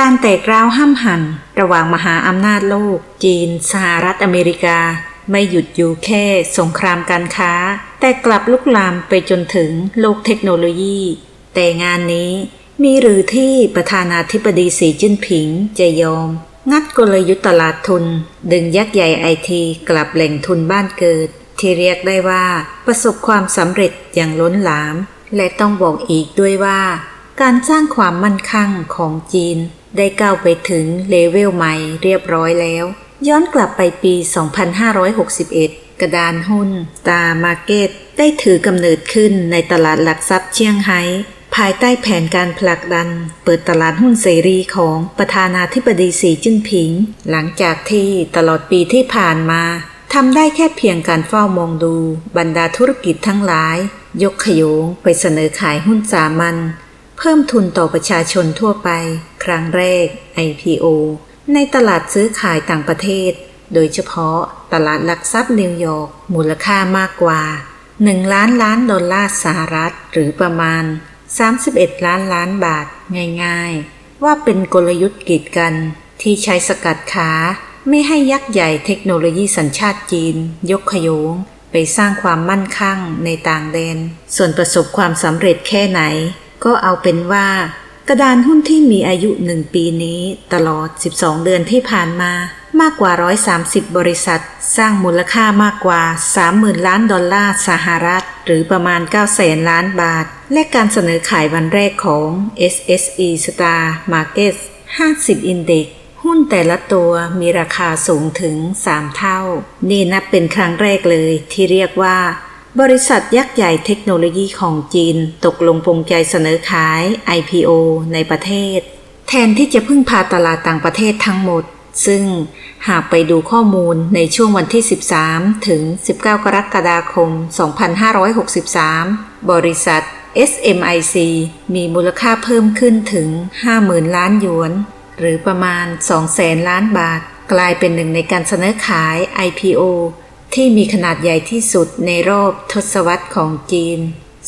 การแตกร้าวห้ำหันระหว่างมหาอำนาจโลก จีน สหรัฐอเมริกา ไม่หยุดอยู่แค่สงครามการค้า แต่กลับลุกลามไปจนถึงโลกเทคโนโลยี แต่งานนี้มีหรือที่ประธานาธิบดีสีจิ้นผิงจะยอม งัดกลยุทธ์ตลาดทุน ดึงยักษ์ใหญ่ไอทีกลับแหล่งทุนบ้านเกิด ที่เรียกได้ว่า ประสบความสำเร็จอย่างล้นหลาม และต้องบอกอีกด้วยว่า การสร้างความมั่นคงของจีน ได้ก้าวไปถึงเลเวลใหม่เรียบร้อยแล้ว ย้อนกลับไปปี 2561 กระดานหุ้นตามาร์เก็ตได้ถือกำเนิดขึ้นในตลาดหลักทรัพย์เชียงไฮ้ภายใต้แผนการผลักดัน เปิดตลาดหุ้นเสรีของประธานาธิบดีสีจิ้นผิง หลังจากที่ตลอดปีที่ผ่านมาทำได้แค่เพียงการเฝ้ามองดู บรรดาธุรกิจทั้งหลาย ยกขยงไปเสนอขายหุ้นสามัญ เพิ่มทุนต่อประชาชนทั่วไป ครั้งแรก IPO ในตลาดซื้อขายต่างประเทศ โดยเฉพาะตลาดหลักทรัพย์นิวยอร์กมูลค่ามากกว่า 1 ล้านล้านดอลลาร์สหรัฐ หรือประมาณ 31 ล้านล้านบาทง่ายๆ ว่าเป็นกลยุทธ์กีดกันที่ใช้สกัดขาไม่ให้ยักษ์ใหญ่เทคโนโลยีสัญชาติจีน ยกขยง ไปสร้างความมั่นคงในต่างแดน ส่วนประสบความสำเร็จแค่ไหน ก็เอาเป็นว่า กระดานหุ้นที่มีอายุหนึ่งปีนี้ตลอด 12 เดือนที่ผ่านมามากกว่า 130 บริษัท สร้างมูลค่ามากกว่า 30,000 ล้านดอลลาร์สหรัฐ หรือประมาณ9แสนล้านบาท และการเสนอขายวันแรกของ SSE Star Market 50 Index หุ้นแต่ละตัวมีราคาสูงถึง 3 เท่า นี่นับเป็นครั้งแรกเลยที่เรียกว่า บริษัทยักษ์ใหญ่เทคโนโลยีของจีนตกลงปรงใจเสนอขาย IPO ในประเทศ แทนที่จะพึ่งพาตลาดต่างประเทศทั้งหมด ซึ่งหากไปดูข้อมูลในช่วงวันที่ 13 ถึง 19 กรกฎาคม 2563 บริษัท SMIC มีมูลค่าเพิ่มขึ้นถึง 50,000 ล้านหยวน หรือประมาณ2แสนล้านบาท กลายเป็นหนึ่งในการเสนอขาย IPO ที่มีขนาดใหญ่ที่สุดในรอบทศวรรษของจีน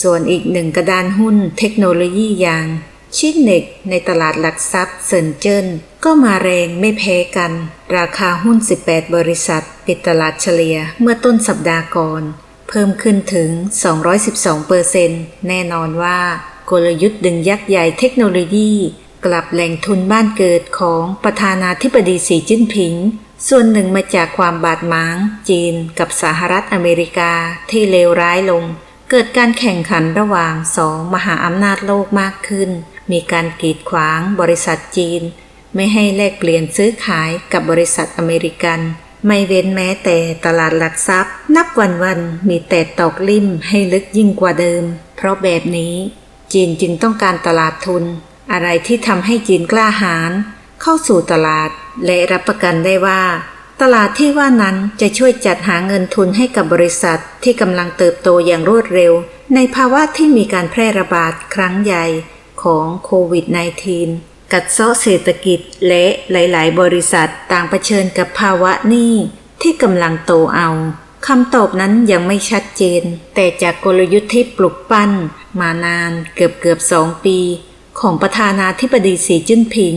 ส่วนอีกหนึ่งกระดานหุ้นเทคโนโลยีอย่างชิกเน็กในตลาดหลักทรัพย์เซินเจิ้นก็มาแรงไม่แพ้กัน ราคาหุ้น 18 บริษัท ปิดตลาดเฉลี่ยเมื่อต้นสัปดาห์ก่อน เพิ่มขึ้นถึง 212เปอร์เซ็นต์แน่นอนว่า กลยุทธ์ดึงยักษ์ใหญ่เทคโนโลยี กลับแหล่งทุนบ้านเกิดของประธานาธิบดีสีจิ้นผิง ส่วนหนึ่งมาจากความบาดหมาง จีนกับสหรัฐอเมริกาที่เลวร้ายลง เกิดการแข่งขันระหว่างสองมหาอำนาจโลกมากขึ้น มีการกีดขวางบริษัทจีน ไม่ให้แลกเปลี่ยนซื้อขายกับบริษัทอเมริกันไม่เว้นแม้แต่ตลาดหลักทรัพย์ นับวันวันมีแต่ตอกลิ่มให้ลึกยิ่งกว่าเดิม เพราะแบบนี้ จีนจึงต้องการตลาดทุน อะไรที่ทำให้จีนกล้าหาญ เข้าสู่ตลาด และรับประกันได้ว่า ตลาดที่ว่านั้นจะช่วยจัดหาเงินทุนให้กับบริษัทที่กำลังเติบโตอย่างรวดเร็ว ในภาวะที่มีการแพร่ระบาดครั้งใหญ่ของโควิด -19 กัดเซาะเศรษฐกิจและหลาย ๆ บริษัทต่างเผชิญกับภาวะหนี้ที่กำลังโตเอาคำตอบนั้นยังไม่ชัดเจน แต่จากกลยุทธ์ที่ปลุกปั้น มานานเกือบเกือบสองปี ของประธานาธิบดีสีจิ้นผิง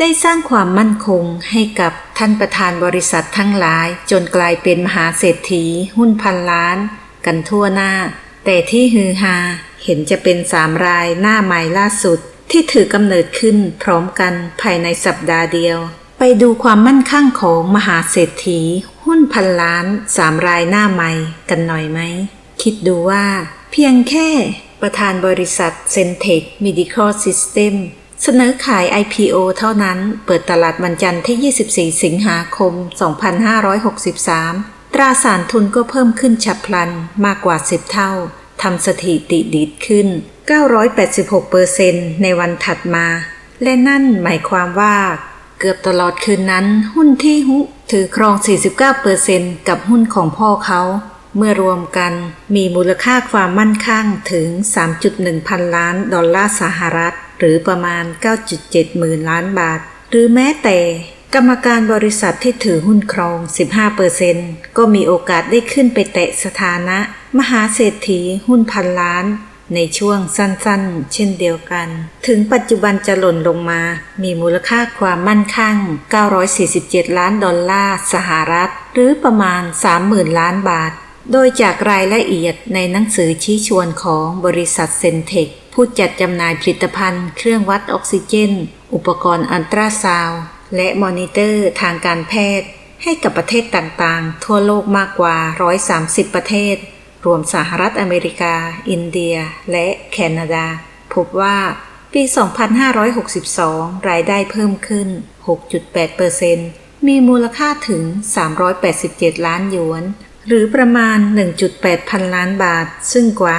ได้สร้างความมั่นคงให้กับท่านประธานบริษัททั้งหลาย จนกลายเป็นมหาเศรษฐี หุ้นพันล้าน กันทั่วหน้า แต่ที่ฮือฮาเห็นจะเป็นสามรายหน้าใหม่ล่าสุด ที่ถือกำเนิดขึ้นพร้อมกันภายในสัปดาห์เดียว ไปดูความมั่นคั่งของมหาเศรษฐี หุ้นพันล้านสามรายหน้าใหม่กันหน่อยไหม คิดดูว่า เพียงแค่ประธานบริษัทเซนเทค Medical System เเสนอขาย IPO เท่านั้น เปิดตลาดวันจันทร์ที่ 24 สิงหาคม 2563 ตราสารทุนก็เพิ่มขึ้นฉับพลันมากกว่า 10 เท่า ทำสถิติดีดขึ้น 986%ในวันถัดมา และนั่นหมายความว่าเกือบตลอดคืนนั้น หุ้นที่ฮุถือครอง 49%กับหุ้นของพ่อเขา เมื่อรวมกันมีมูลค่าความมั่นคงถึง 3.1 พันล้านดอลลาร์สหรัฐ หรือประมาณ 9.7 หมื่นล้านบาท หรือแม้แต่กรรมการบริษัทที่ถือหุ้นครอง 15%ก็มีโอกาสได้ขึ้นไปแตะสถานะ มหาเศรษฐีหุ้นพันล้าน ในช่วงสั้นๆ เช่นเดียวกัน ถึงปัจจุบันจะหล่นลงมา มีมูลค่าความมั่นคง947 ล้านดอลลาร์สหรัฐ หรือประมาณ 30,000 ล้านบาท โดยจากรายละเอียดในหนังสือชี้ชวนของบริษัทเซนเทค ผู้จัดจำหน่ายผลิตภัณฑ์ เครื่องวัดออกซิเจน อุปกรณ์อัลตราซาวและมอนิเตอร์ทางการแพทย์ ให้กับประเทศต่างๆ ทั่วโลกมากกว่า 130 ประเทศ รวมสหรัฐอเมริกา อินเดีย และแคนาดา พบว่าปี 2562 รายได้เพิ่มขึ้น 6.8%มีมูลค่าถึง 387 ล้านหยวน หรือประมาณ 1.8 พันล้านบาท ซึ่งกว่า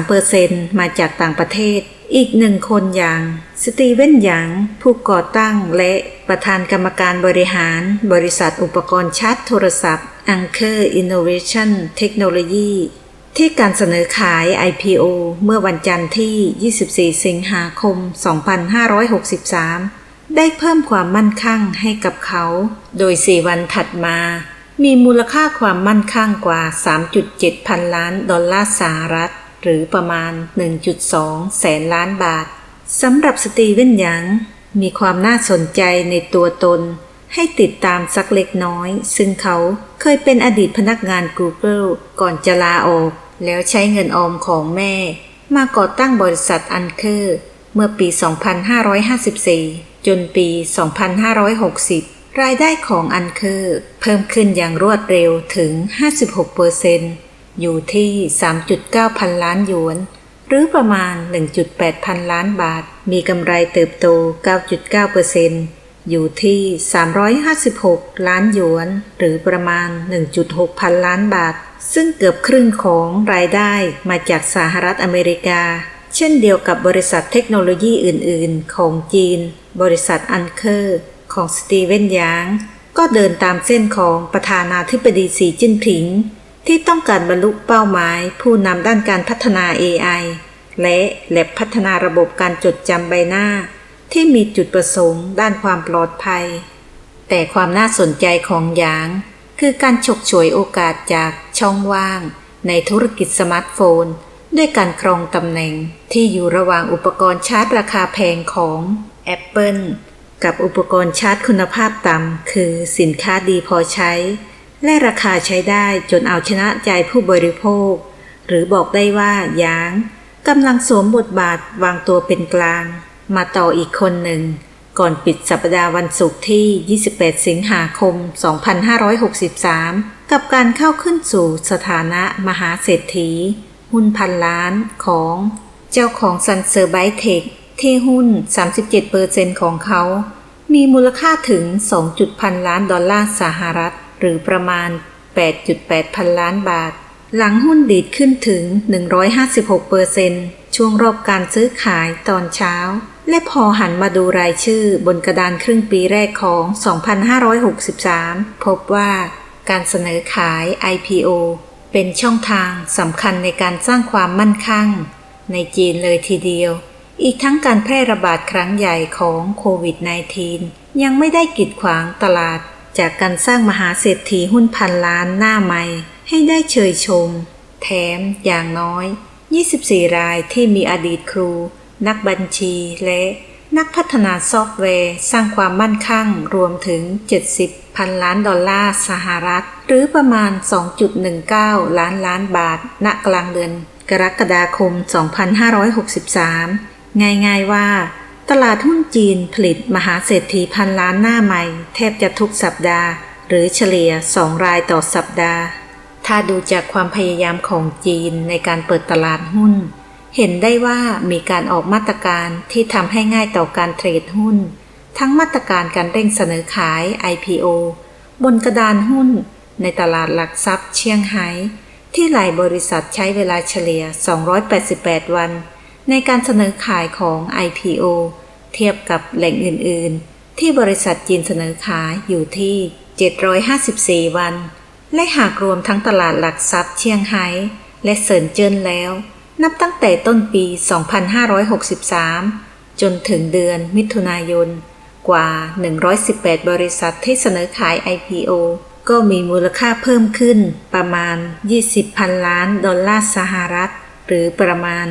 73%มาจากต่างประเทศ อีกหนึ่งคนอย่าง สตีเวนหยาง ผู้ก่อตั้งและประธานกรรมการบริหาร บริษัทอุปกรณ์ชาร์จโทรศัพท์ Anker Innovation Technology ที่การเสนอขาย IPO เมื่อวันจันทร์ที่ 24 สิงหาคม 2563 ได้เพิ่มความมั่นคั่งให้กับเขา โดย 4 วันถัดมา มีมูลค่าความมั่นคงกว่า 3.7 พันล้านดอลลาร์สหรัฐ หรือประมาณ 1.2 แสนล้านบาทสำหรับสตีเวนหยัง มีความน่าสนใจในตัวตน ให้ติดตามสักเล็กน้อย ซึ่งเขาเคยเป็นอดีตพนักงาน Google ก่อนจะลาออก แล้วใช้เงินออมของแม่ มาก่อตั้งบริษัทอันเคอร์เมื่อปี 2554 จนปี 2560 รายได้ของอันเคอร์เพิ่มขึ้นอย่างรวดเร็วถึง 56%อยู่ที่ 3.9 พันล้านหยวน หรือประมาณ 1.8 พันล้านบาท มีกำไรเติบโต 9.9%อยู่ที่ 356 ล้านหยวน หรือประมาณ 1.6 พันล้านบาท ซึ่งเกือบครึ่งของรายได้มาจากสหรัฐอเมริกา เช่นเดียวกับบริษัทเทคโนโลยีอื่น ๆ ของจีน บริษัทอันเคอร์ ของสตีเวนยาง ก็เดินตามเส้นของประธานาธิบดีสีจิ้นผิง ที่ต้องการบรรลุเป้าหมายผู้นำด้านการพัฒนา AI และแลบพัฒนาระบบการจดจำใบหน้า ที่มีจุดประสงค์ด้านความปลอดภัย แต่ความน่าสนใจของหยาง คือการฉกฉวยโอกาสจากช่องว่าง ในธุรกิจสมาร์ทโฟน ด้วยการครองตำแหน่งที่อยู่ระหว่างอุปกรณ์ชาร์จราคาแพงของ Apple กับอุปกรณ์ชาร์จคุณภาพต่ำคือสินค้าดีพอใช้ และราคาใช้ได้จนเอาชนะใจผู้บริโภค หรือบอกได้ว่ายางกำลังสวมบทบาทวางตัวเป็นกลาง มาต่ออีกคนหนึ่ง ก่อนปิดสัปดาห์วันศุกร์ที่ 28 สิงหาคม 2563 กับการเข้าขึ้นสู่สถานะมหาเศรษฐี หุ้นพันล้านของเจ้าของซันเซอร์ไบเทค ที่หุ้น 37%ของเขา มีมูลค่าถึง2.0พันล้านดอลลาร์สหรัฐ หรือประมาณ 8.8 พันล้านบาท หลังหุ้นดีดขึ้นถึง 156%ช่วงรอบการซื้อขายตอนเช้า และพอหันมาดูรายชื่อบนกระดานครึ่งปีแรกของ 2563 พบว่าการเสนอขาย IPO เป็นช่องทางสำคัญในการสร้างความมั่นคงในจีนเลยทีเดียว อีกทั้งการแพร่ระบาดครั้งใหญ่ของโควิด -19 ยังไม่ได้กีดขวางตลาด จากการสร้างมหาเศรษฐีหุ้นพันล้านหน้าใหม่ ให้ได้เชยชม แถมอย่างน้อย 24 รายที่มีอดีตครู นักบัญชีและนักพัฒนาซอฟต์แวร์สร้างความมั่นคงรวมถึง 70 พันล้านดอลลาร์สหรัฐ หรือประมาณ 2.19 ล้านล้านบาท ณ กลางเดือนกรกฎาคม 2563 ง่ายๆว่า ตลาดหุ้นจีนผลิตมหาเศรษฐีพันล้านหน้าใหม่ แทบจะทุกสัปดาห์ หรือเฉลี่ย2รายต่อสัปดาห์ ถ้าดูจากความพยายามของจีนในการเปิดตลาดหุ้น เห็นได้ว่ามีการออกมาตรการที่ทำให้ง่ายต่อการเทรดหุ้น ทั้งมาตรการการเร่งเสนอขาย IPO บนกระดานหุ้น ในตลาดหลักทรัพย์เชียงไฮ้ที่หลายบริษัทใช้เวลาเฉลี่ย 288 วัน ในการเสนอขายของ IPO เทียบกับแหล่งอื่น ๆ ที่บริษัทจีนเสนอขายอยู่ที่ 754 วัน และหากรวมทั้งตลาดหลักทรัพย์เชียงไฮ้และเซินเจิ้นแล้ว นับตั้งแต่ต้นปี 2563 จนถึงเดือนมิถุนายน กว่า 118 บริษัทที่เสนอขาย IPO ก็มีมูลค่าเพิ่มขึ้นประมาณ 20พันล้านดอลลาร์สหรัฐ หรือประมาณ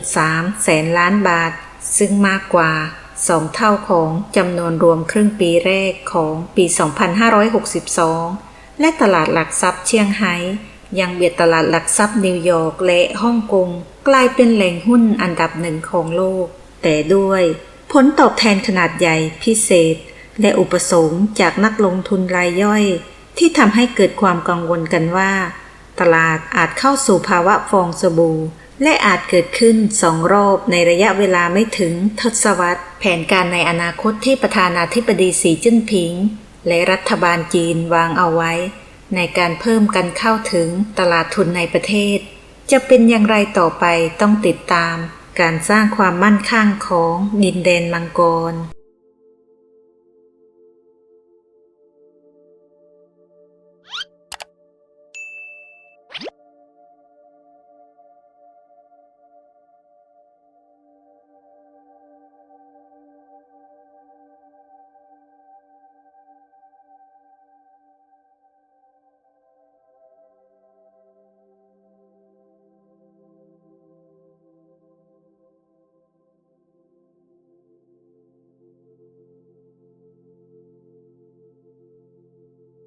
6.3 แสนล้านบาท ซึ่งมากกว่า 2 เท่าของจำนวนรวมครึ่งปีแรกของปี 2562 และตลาดหลักทรัพย์เชียงไฮ้ยังเบียดตลาดหลักทรัพย์นิวยอร์กและฮ่องกงกลายเป็นแหล่งหุ้นอันดับหนึ่งของโลก แต่ด้วยผลตอบแทนขนาดใหญ่พิเศษ และอุปสงค์จากนักลงทุนรายย่อย ที่ทำให้เกิดความกังวลกันว่า ตลาดอาจเข้าสู่ภาวะฟองสบู่ และอาจเกิดขึ้นสองรอบในระยะเวลาไม่ถึงทศวรรษ แผนการในอนาคตที่ประธานาธิบดีสีจิ้นผิง และรัฐบาลจีนวางเอาไว้ ในการเพิ่มกันเข้าถึงตลาดทุนในประเทศ จะเป็นอย่างไรต่อไปต้องติดตาม การสร้างความมั่นคงของดินแดนมังกร